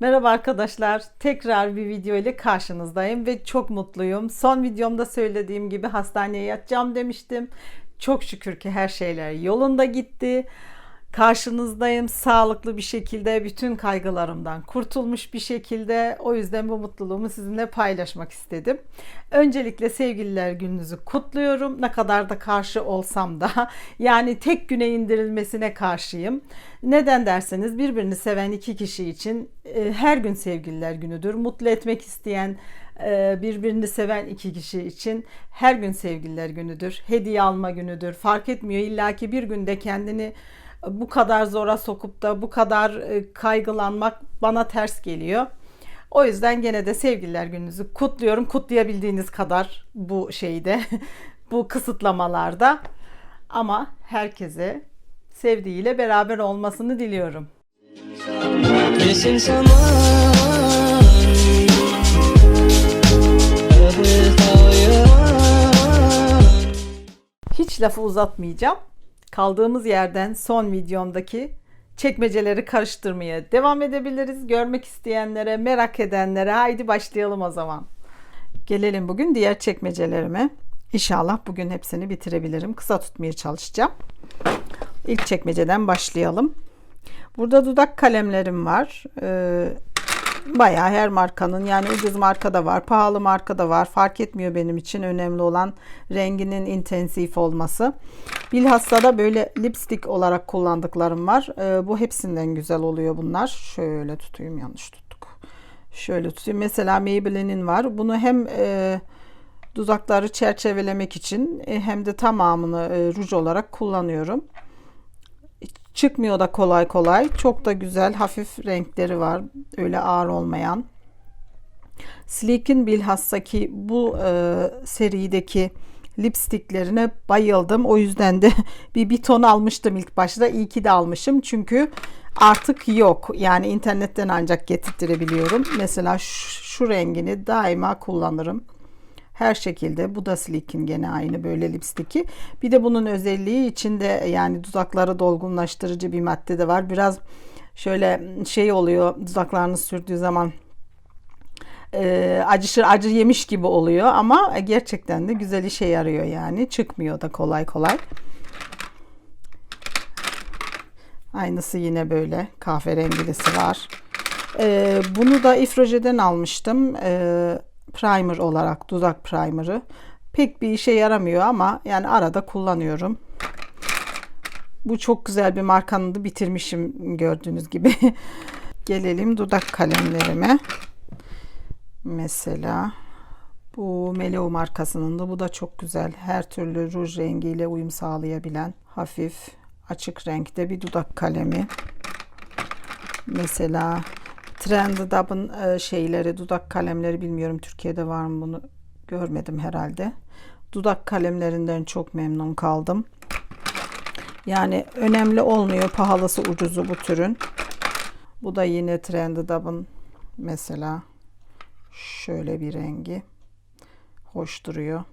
Merhaba arkadaşlar. Tekrar bir video ile karşınızdayım ve çok mutluyum. Son videomda söylediğim gibi hastaneye yatacağım demiştim. Çok şükür ki her şeyler yolunda gitti. Karşınızdayım sağlıklı bir şekilde, bütün kaygılarımdan kurtulmuş bir şekilde. O yüzden bu mutluluğumu sizinle paylaşmak istedim. Öncelikle sevgililer gününüzü kutluyorum. Ne kadar da karşı olsam da yani tek güne indirilmesine karşıyım. Neden derseniz birbirini seven iki kişi için e, her gün sevgililer günüdür. Mutlu etmek isteyen e, birbirini seven iki kişi için her gün sevgililer günüdür. Hediye alma günüdür. Fark etmiyor illaki bir günde kendini bu kadar zora sokup da bu kadar e, kaygılanmak bana ters geliyor. O yüzden gene de sevgililer gününüzü kutluyorum. Kutlayabildiğiniz kadar bu şeyde, bu kısıtlamalarda. Ama herkese sevdiğiyle beraber olmasını diliyorum. Arabı hayran Hiç lafı uzatmayacağım. Kaldığımız yerden son videomdaki çekmeceleri karıştırmaya devam edebiliriz. Görmek isteyenlere, merak edenlere haydi başlayalım o zaman. Gelelim bugün diğer çekmecelerime. İnşallah bugün hepsini bitirebilirim. Kısa tutmaya çalışacağım. İlk çekmeceden başlayalım. Burada dudak kalemlerim var. Ee, bayağı her markanın yani ucuz marka da var, pahalı marka da var. Fark etmiyor benim için. Önemli olan renginin intensif olması. Bilhassa da böyle lipstick olarak kullandıklarım var. Ee, bu hepsinden güzel oluyor bunlar. Şöyle tutayım yanlış tuttuk. Şöyle tutayım. Mesela Maybelline'in var. Bunu hem e, dudakları çerçevelemek için e, hem de tamamını e, ruj olarak kullanıyorum. Çıkmıyor da kolay kolay. Çok da güzel hafif renkleri var. Öyle ağır olmayan. Sleek'in bilhassa ki bu e, serideki lipstiklerine bayıldım. O yüzden de bir bir ton almıştım ilk başta. İyi ki de almışım. Çünkü artık yok. Yani internetten ancak getirtirebiliyorum. Mesela şu, şu rengini daima kullanırım. Her şekilde bu da Sleek'in gene aynı böyle lipstiki. Bir de bunun özelliği içinde yani dudakları dolgunlaştırıcı bir madde de var. Biraz şöyle şey oluyor dudaklarını sürdüğü zaman e, acışır acı yemiş gibi oluyor ama gerçekten de güzel işe yarıyor yani çıkmıyor da kolay kolay. Aynısı yine böyle kahverengilisi var. E, bunu da Ifroje'den almıştım. E, primer olarak dudak primer'ı. Pek bir işe yaramıyor ama yani arada kullanıyorum. Bu çok güzel bir markanın da bitirmişim gördüğünüz gibi. Gelelim dudak kalemlerime. Mesela bu Meleo markasının da bu da çok güzel. Her türlü ruj rengiyle uyum sağlayabilen hafif açık renkte bir dudak kalemi. Mesela Trendy Dub'ın e, şeyleri, dudak kalemleri bilmiyorum Türkiye'de var mı bunu görmedim herhalde. Dudak kalemlerinden çok memnun kaldım. Yani önemli olmuyor pahalısı ucuzu bu türün. Bu da yine Trendy Dub'ın mesela şöyle bir rengi. Hoş duruyor.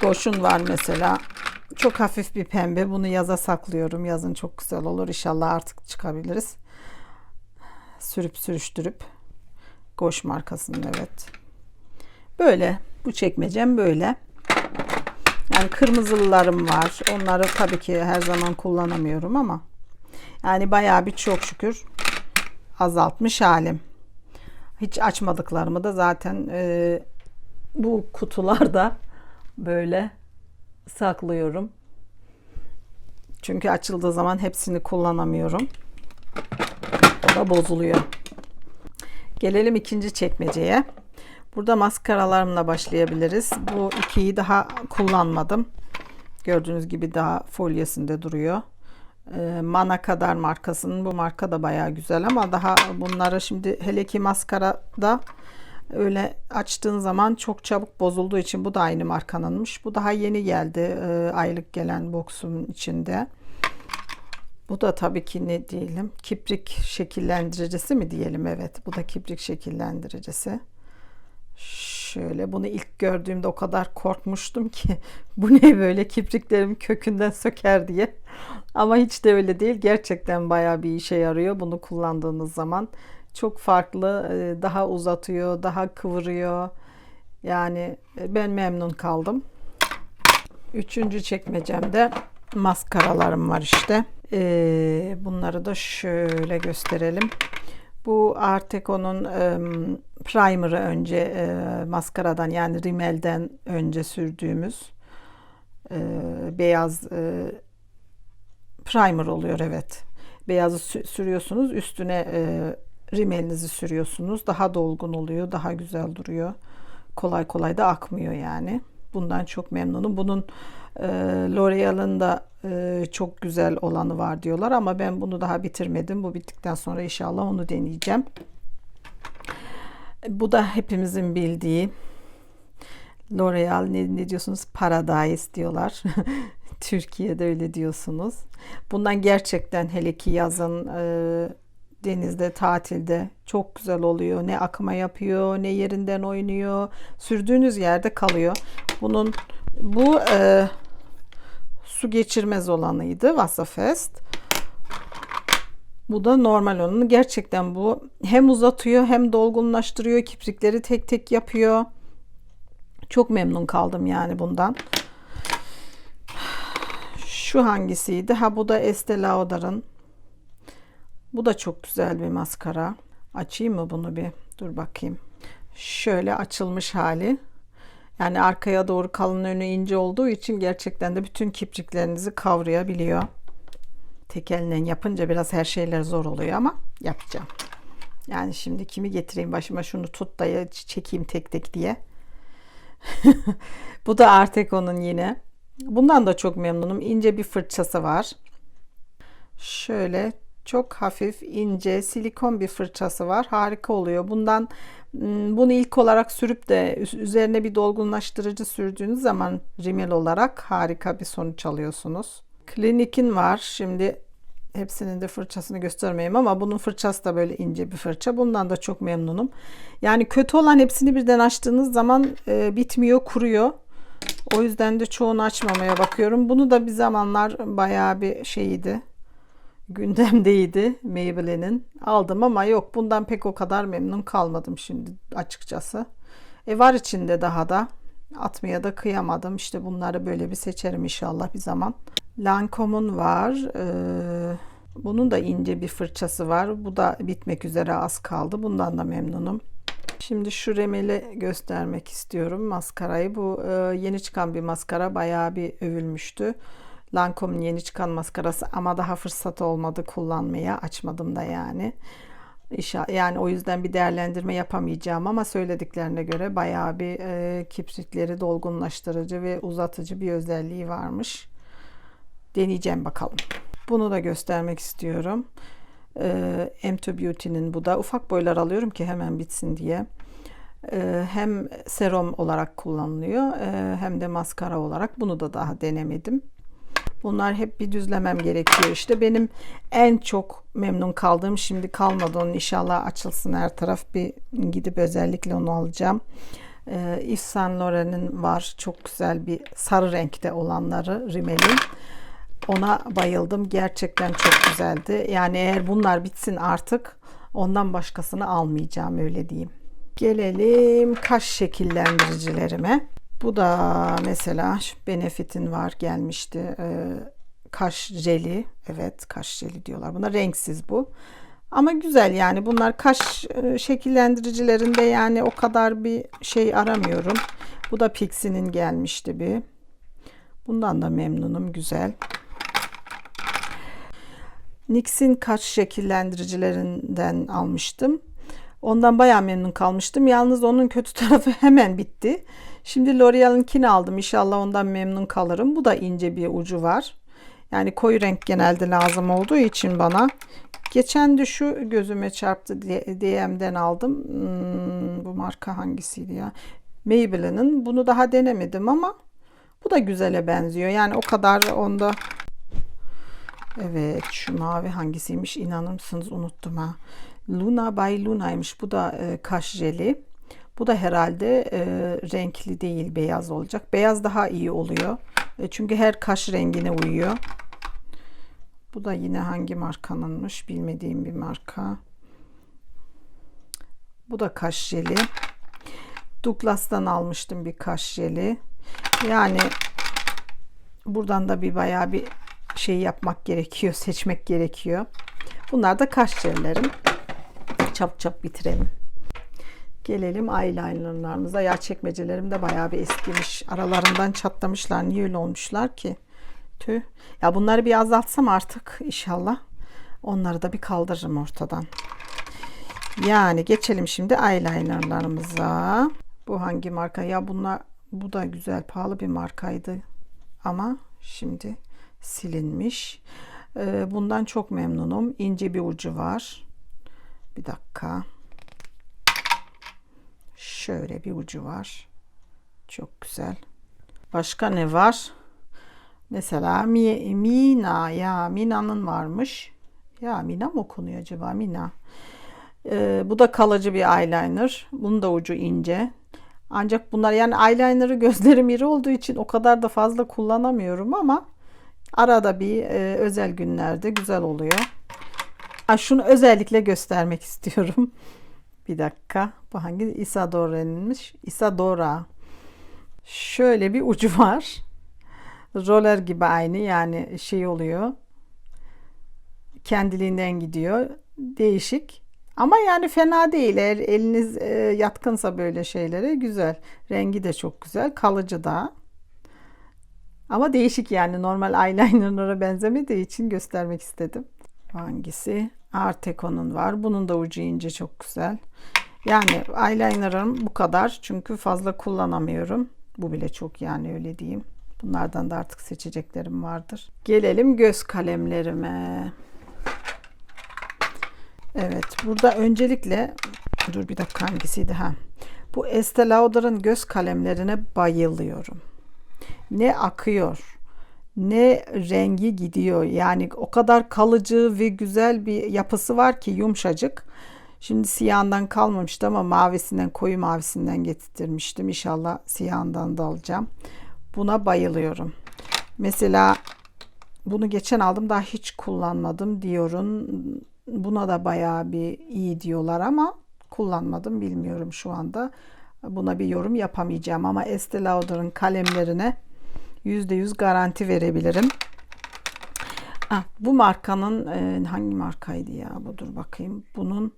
Goşun var mesela. Çok hafif bir pembe. Bunu yaza saklıyorum. Yazın çok güzel olur. İnşallah artık çıkabiliriz sürüp sürüştürüp Goş markasının evet. Böyle bu çekmecem böyle. Yani kırmızılılarım var. Onları tabii ki her zaman kullanamıyorum ama yani bayağı bir çok şükür azaltmış halim. Hiç açmadıklarımı da zaten e, bu kutularda böyle saklıyorum. Çünkü açıldığı zaman hepsini kullanamıyorum da bozuluyor. Gelelim ikinci çekmeceye. Burada maskaralarımla başlayabiliriz. Bu ikiyi daha kullanmadım. Gördüğünüz gibi daha folyesinde duruyor. Ee, Mana kadar markasının bu marka da baya güzel ama daha bunları şimdi hele ki maskarada öyle açtığın zaman çok çabuk bozulduğu için bu da aynı markanınmış. Bu daha yeni geldi e, aylık gelen boksun içinde. Bu da tabii ki ne diyelim? Kibrik şekillendiricisi mi diyelim? Evet, bu da kibrik şekillendiricisi. Şöyle bunu ilk gördüğümde o kadar korkmuştum ki bu ne böyle kibriklerim kökünden söker diye. Ama hiç de öyle değil. Gerçekten bayağı bir işe yarıyor. Bunu kullandığınız zaman Çok farklı, e, daha uzatıyor, daha kıvırıyor. Yani e, ben memnun kaldım. Üçüncü çekmecemde maskaralarım var işte. Ee, bunları da şöyle gösterelim. Bu Arteco'nun e, primer'ı önce e, maskaradan yani rimelden önce sürdüğümüz e, beyaz e, primer oluyor evet. Beyazı sü- sürüyorsunuz üstüne e, rimelinizi sürüyorsunuz. Daha dolgun oluyor, daha güzel duruyor. Kolay kolay da akmıyor yani. Bundan çok memnunum. Bunun e, L'Oreal'ın da e, çok güzel olanı var diyorlar ama ben bunu daha bitirmedim. Bu bittikten sonra inşallah onu deneyeceğim. Bu da hepimizin bildiği L'Oreal ne, ne diyorsunuz? Paradise diyorlar. Türkiye'de öyle diyorsunuz. Bundan gerçekten hele ki yazın e, denizde, tatilde çok güzel oluyor. Ne akma yapıyor, ne yerinden oynuyor. Sürdüğünüz yerde kalıyor. Bunun bu e, su geçirmez olanıydı Wasserfest. Bu da normal olanı. Gerçekten bu hem uzatıyor hem dolgunlaştırıyor. Kiprikleri tek tek yapıyor. Çok memnun kaldım yani bundan. Şu hangisiydi? Ha bu da Estee Lauder'ın. Bu da çok güzel bir maskara. Açayım mı bunu bir? Dur bakayım. Şöyle açılmış hali. Yani arkaya doğru kalın önü ince olduğu için gerçekten de bütün kipriklerinizi kavrayabiliyor. Tek elle yapınca biraz her şeyler zor oluyor ama yapacağım. Yani şimdi kimi getireyim başıma şunu tut da ya çekeyim tek tek diye. Bu da Arteco'nun yine. Bundan da çok memnunum. İnce bir fırçası var. Şöyle çok hafif ince silikon bir fırçası var. Harika oluyor. Bundan ım, bunu ilk olarak sürüp de üz- üzerine bir dolgunlaştırıcı sürdüğünüz zaman rimel olarak harika bir sonuç alıyorsunuz. Klinik'in var. Şimdi hepsinin de fırçasını göstermeyeyim ama bunun fırçası da böyle ince bir fırça. Bundan da çok memnunum. Yani kötü olan hepsini birden açtığınız zaman e, bitmiyor, kuruyor. O yüzden de çoğunu açmamaya bakıyorum. Bunu da bir zamanlar bayağı bir şeydi. Gündemdeydi Maybelline'in. Aldım ama yok bundan pek o kadar memnun kalmadım şimdi açıkçası. E var içinde daha da. Atmaya da kıyamadım. İşte bunları böyle bir seçerim inşallah bir zaman. Lancome'un var. Ee, bunun da ince bir fırçası var. Bu da bitmek üzere az kaldı. Bundan da memnunum. Şimdi şu remeli göstermek istiyorum maskarayı. Bu e, yeni çıkan bir maskara. Bayağı bir övülmüştü. Lancome'un yeni çıkan maskarası ama daha fırsat olmadı kullanmaya. Açmadım da yani. Yani o yüzden bir değerlendirme yapamayacağım ama söylediklerine göre bayağı bir e, kiprikleri dolgunlaştırıcı ve uzatıcı bir özelliği varmış. Deneyeceğim bakalım. Bunu da göstermek istiyorum. Ee, M2 Beauty'nin bu da ufak boylar alıyorum ki hemen bitsin diye. Ee, hem serum olarak kullanılıyor e, hem de maskara olarak. Bunu da daha denemedim. Bunlar hep bir düzlemem gerekiyor. İşte benim en çok memnun kaldığım şimdi kalmadı onun inşallah açılsın her taraf bir gidip özellikle onu alacağım. Ee, Yves Saint Laurent'in var çok güzel bir sarı renkte olanları rimelin. Ona bayıldım. Gerçekten çok güzeldi. Yani eğer bunlar bitsin artık ondan başkasını almayacağım öyle diyeyim. Gelelim kaş şekillendiricilerime. Bu da mesela Benefit'in var gelmişti. Ee, kaş jeli. Evet kaş jeli diyorlar. Buna renksiz bu. Ama güzel yani bunlar kaş e, şekillendiricilerinde yani o kadar bir şey aramıyorum. Bu da Pixie'nin gelmişti bir. Bundan da memnunum. Güzel. NYX'in kaş şekillendiricilerinden almıştım. Ondan bayağı memnun kalmıştım. Yalnız onun kötü tarafı hemen bitti. Şimdi L'Oreal'ınkini aldım. İnşallah ondan memnun kalırım. Bu da ince bir ucu var. Yani koyu renk genelde lazım olduğu için bana. Geçen de şu gözüme çarptı DM'den aldım. Hmm, bu marka hangisiydi ya? Maybelline'in. Bunu daha denemedim ama bu da güzele benziyor. Yani o kadar onda Evet şu mavi hangisiymiş inanır mısınız unuttum ha. Luna by Luna'ymış. Bu da e, kaş jeli. Bu da herhalde e, renkli değil beyaz olacak. Beyaz daha iyi oluyor. E, çünkü her kaş rengine uyuyor. Bu da yine hangi markanınmış bilmediğim bir marka. Bu da kaş jeli. Douglas'tan almıştım bir kaş jeli. Yani buradan da bir bayağı bir şey yapmak gerekiyor, seçmek gerekiyor. Bunlar da kaş jellerim. Çap çap bitirelim. Gelelim eyelinerlarımıza. Yer çekmecelerim de bayağı bir eskimiş. Aralarından çatlamışlar. Niye öyle olmuşlar ki? Tüh. Ya bunları bir azaltsam artık inşallah. Onları da bir kaldırırım ortadan. Yani geçelim şimdi eyelinerlarımıza. Bu hangi marka? Ya bunlar bu da güzel pahalı bir markaydı. Ama şimdi silinmiş. Ee, bundan çok memnunum. İnce bir ucu var. Bir dakika. Şöyle bir ucu var. Çok güzel. Başka ne var? Mesela Mi- Mina ya Mina'nın varmış. Ya Mina mı okunuyor acaba? Mina. Ee, bu da kalıcı bir eyeliner. Bunun da ucu ince. Ancak bunlar yani eyeliner'ı gözlerim iri olduğu için o kadar da fazla kullanamıyorum ama arada bir e, özel günlerde güzel oluyor. Ha, şunu özellikle göstermek istiyorum. Bir dakika. Bu hangi? Isadora'nınmış. Isadora. Şöyle bir ucu var. Roller gibi aynı yani şey oluyor. Kendiliğinden gidiyor. Değişik. Ama yani fena değil. Eğer eliniz e, yatkınsa böyle şeylere güzel. Rengi de çok güzel. Kalıcı da. Ama değişik yani normal eyelinerlara benzemediği için göstermek istedim. Hangisi? Arteco'nun var. Bunun da ucu ince çok güzel. Yani eyelinerım bu kadar. Çünkü fazla kullanamıyorum. Bu bile çok yani öyle diyeyim. Bunlardan da artık seçeceklerim vardır. Gelelim göz kalemlerime. Evet, burada öncelikle dur bir dakika hangisiydi ha. Bu Estee Lauder'ın göz kalemlerine bayılıyorum. Ne akıyor, ne rengi gidiyor. Yani o kadar kalıcı ve güzel bir yapısı var ki yumuşacık. Şimdi siyahından kalmamıştı ama mavisinden, koyu mavisinden getirmiştim. İnşallah siyahından da alacağım. Buna bayılıyorum. Mesela bunu geçen aldım daha hiç kullanmadım diyorum. Buna da bayağı bir iyi diyorlar ama kullanmadım bilmiyorum şu anda. Buna bir yorum yapamayacağım ama Estee Lauder'ın kalemlerine %100 garanti verebilirim. Ah, bu markanın e, hangi markaydı ya? Budur bakayım. Bunun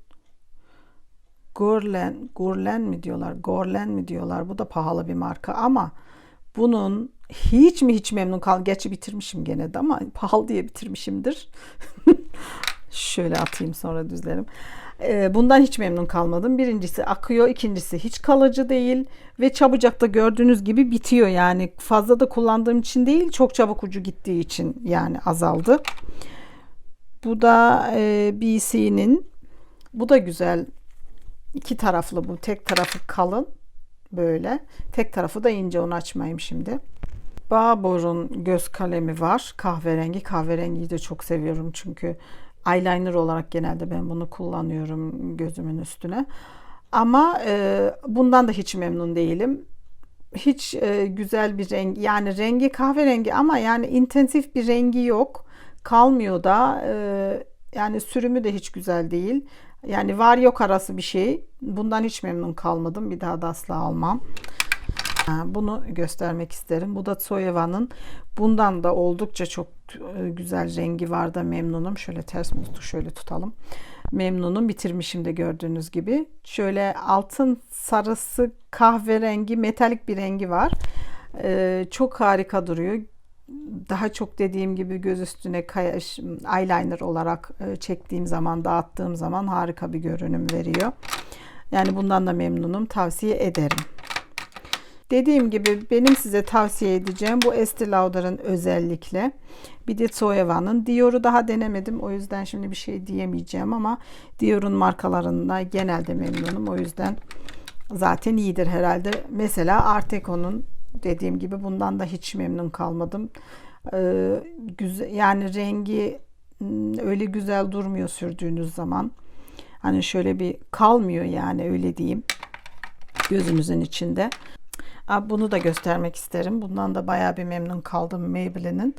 Gorlen, Gorlen mi diyorlar? Gorlen mi diyorlar? Bu da pahalı bir marka ama bunun hiç mi hiç memnun kal. Gerçi bitirmişim gene de ama pahalı diye bitirmişimdir. Şöyle atayım sonra düzlerim. Ee, bundan hiç memnun kalmadım. Birincisi akıyor, ikincisi hiç kalıcı değil ve çabucak da gördüğünüz gibi bitiyor. Yani fazla da kullandığım için değil, çok çabuk ucu gittiği için yani azaldı. Bu da e, BC'nin. Bu da güzel. İki taraflı bu. Tek tarafı kalın böyle. Tek tarafı da ince. Onu açmayayım şimdi. Babor'un göz kalemi var. Kahverengi. Kahverengiyi de çok seviyorum çünkü eyeliner olarak genelde ben bunu kullanıyorum gözümün üstüne. Ama e, bundan da hiç memnun değilim. Hiç e, güzel bir rengi yani rengi kahverengi ama yani intensif bir rengi yok. Kalmıyor da e, yani sürümü de hiç güzel değil. Yani var yok arası bir şey. Bundan hiç memnun kalmadım. Bir daha da asla almam. Bunu göstermek isterim. Bu da Soyeva'nın. Bundan da oldukça çok e, güzel rengi var da memnunum. Şöyle ters mi tuttuk? Şöyle tutalım. Memnunum. Bitirmişim de gördüğünüz gibi. Şöyle altın sarısı kahverengi metalik bir rengi var. Ee, çok harika duruyor. Daha çok dediğim gibi göz üstüne eyeliner olarak e, çektiğim zaman dağıttığım zaman harika bir görünüm veriyor. Yani bundan da memnunum. Tavsiye ederim. Dediğim gibi benim size tavsiye edeceğim bu Estee Lauder'ın özellikle. Bir de Soeva'nın. Dior'u daha denemedim. O yüzden şimdi bir şey diyemeyeceğim ama Dior'un markalarında genelde memnunum. O yüzden zaten iyidir herhalde. Mesela Arteco'nun dediğim gibi bundan da hiç memnun kalmadım. Ee, güzel, yani rengi öyle güzel durmuyor sürdüğünüz zaman. Hani şöyle bir kalmıyor yani öyle diyeyim. Gözünüzün içinde. Bunu da göstermek isterim. Bundan da bayağı bir memnun kaldım Maybelline'in.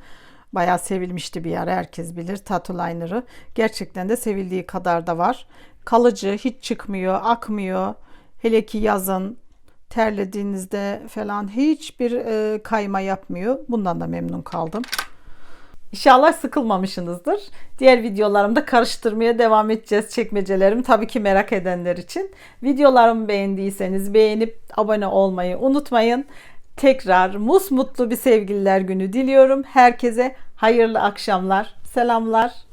Bayağı sevilmişti bir ara herkes bilir. Tattoo liner'ı. Gerçekten de sevildiği kadar da var. kalıcı, hiç çıkmıyor, akmıyor. Hele ki yazın terlediğinizde falan hiçbir e, kayma yapmıyor. Bundan da memnun kaldım. İnşallah sıkılmamışsınızdır. Diğer videolarımda karıştırmaya devam edeceğiz çekmecelerimi tabii ki merak edenler için. Videolarımı beğendiyseniz beğenip abone olmayı unutmayın. Tekrar musmutlu bir sevgililer günü diliyorum. Herkese hayırlı akşamlar. Selamlar.